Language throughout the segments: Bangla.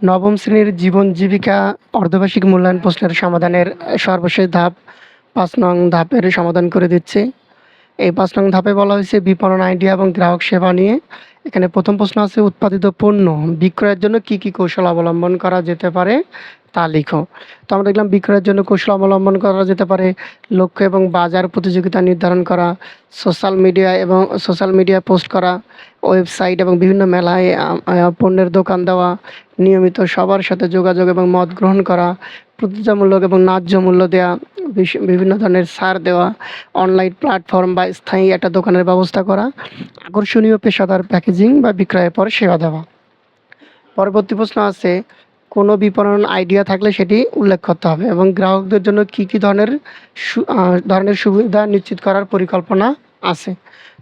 নবম শ্রেণির জীবন জীবিকা অর্ধবার্ষিক মূল্যায়ন প্রশ্নের সমাধানের সর্বশেষ ধাপ পাঁচ নং ধাপের সমাধান করে দিচ্ছে। এই পাঁচ নং ধাপে বলা হয়েছে বিপণন আইডিয়া এবং গ্রাহক সেবা নিয়ে। এখানে প্রথম প্রশ্ন আছে, উৎপাদিত পণ্য বিক্রয়ের জন্য কি কি কৌশল অবলম্বন করা যেতে পারে? তা লিখো। তো আমরা দেখলাম বিক্রয়ের জন্য কৌশল অবলম্বন করা যেতে পারে। লক্ষ্য এবং বাজার প্রতিযোগিতা নির্ধারণ করা সোশ্যাল মিডিয়া এবং সোশ্যাল মিডিয়া পোস্ট করা ওয়েবসাইট এবং বিভিন্ন মেলায় পণ্যের দোকান দেওয়া, নিয়মিত সবার সাথে যোগাযোগ এবং মত গ্রহণ করা, প্রতিযোগিতামূলক এবং ন্যায্য মূল্য দেওয়া বিভিন্ন ধরনের ছাড় দেওয়া অনলাইন প্ল্যাটফর্ম বা স্থায়ী একটা দোকানের ব্যবস্থা করা, আকর্ষণীয় পেশাদার প্যাকেজিং বা বিক্রয়ের পর সেবা দেওয়া। পরবর্তী প্রশ্ন আছে কোনো বিপণন আইডিয়া থাকলে সেটি উল্লেখ করতে হবে এবং গ্রাহকদের জন্য কি কি ধরনের ধরনের সুবিধা নিশ্চিত করার পরিকল্পনা আছে।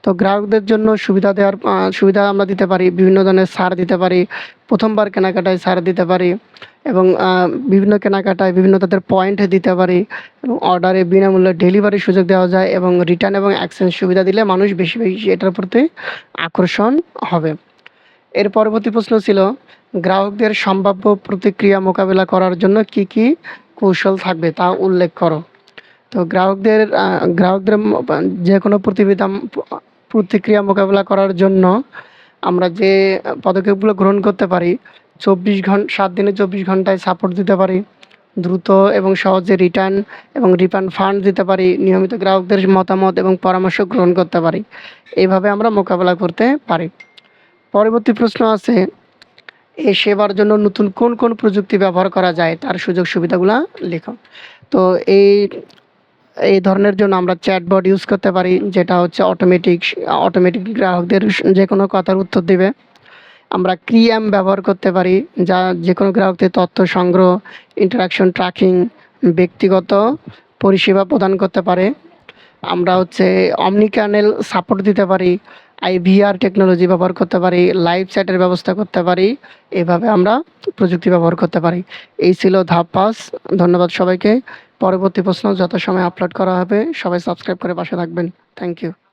তো গ্রাহকদের জন্য সুবিধা দেওয়ার সুবিধা আমরা দিতে পারি, বিভিন্ন ধরনের ছাড় দিতে পারি, প্রথমবার কেনাকাটায় ছাড় দিতে পারি এবং বিভিন্ন কেনাকাটায় বিভিন্ন তাদের পয়েন্ট দিতে পারি এবং অর্ডারে বিনামূল্যে ডেলিভারির সুযোগ দেওয়া যায় এবং রিটার্ন এবং এক্সচেঞ্জ সুবিধা দিলে মানুষ বেশি বেশি এটার প্রতি আকর্ষণ হবে। এর পরবর্তী প্রশ্ন ছিল, গ্রাহকদের সম্ভাব্য প্রতিক্রিয়া মোকাবিলা করার জন্য কি কি কৌশল থাকবে তা উল্লেখ করো। তো গ্রাহকদের গ্রাহকদের যে কোনো প্রতিবিধান প্রতিক্রিয়া মোকাবিলা করার জন্য আমরা যে পদক্ষেপগুলো গ্রহণ করতে পারি, চব্বিশ ঘণ্টা সাত দিনে চব্বিশ ঘন্টায় সাপোর্ট দিতে পারি, দ্রুত এবং সহজে রিটার্ন এবং রিফান্ড ফান্ড দিতে পারি, নিয়মিত গ্রাহকদের মতামত এবং পরামর্শ গ্রহণ করতে পারি এইভাবে আমরা মোকাবেলা করতে পারি। পরবর্তী প্রশ্ন আছে এই সেবার জন্য নতুন কোন কোন প্রযুক্তি ব্যবহার করা যায়? তার সুযোগ সুবিধাগুলো লেখো। তো এই এই ধরনের জন্য আমরা চ্যাটবট ইউজ করতে পারি, যেটা হচ্ছে অটোমেটিক অটোমেটিক গ্রাহকদের যে কোনো কথার উত্তর দেবে। আমরা ক্রিয়াম ব্যবহার করতে পারি, যা যে কোনো গ্রাহকদের তথ্য সংগ্রহ ইন্টারাকশন ট্র্যাকিং ব্যক্তিগত পরিষেবা প্রদান করতে পারে। আমরা হচ্ছে অমনি চ্যানেল সাপোর্ট দিতে পারি আইভিআর টেকনোলজি ব্যবহার করতে পারি লাইভ চ্যাটের ব্যবস্থা করতে পারি, এভাবে আমরা প্রযুক্তি ব্যবহার করতে পারি। এই ছিল ধাপ পাস ধন্যবাদ সবাইকে। পরবর্তী প্রশ্ন যত সময় আপলোড করা হবে। সবাই সাবস্ক্রাইব করে পাশে থাকবেন। Thank you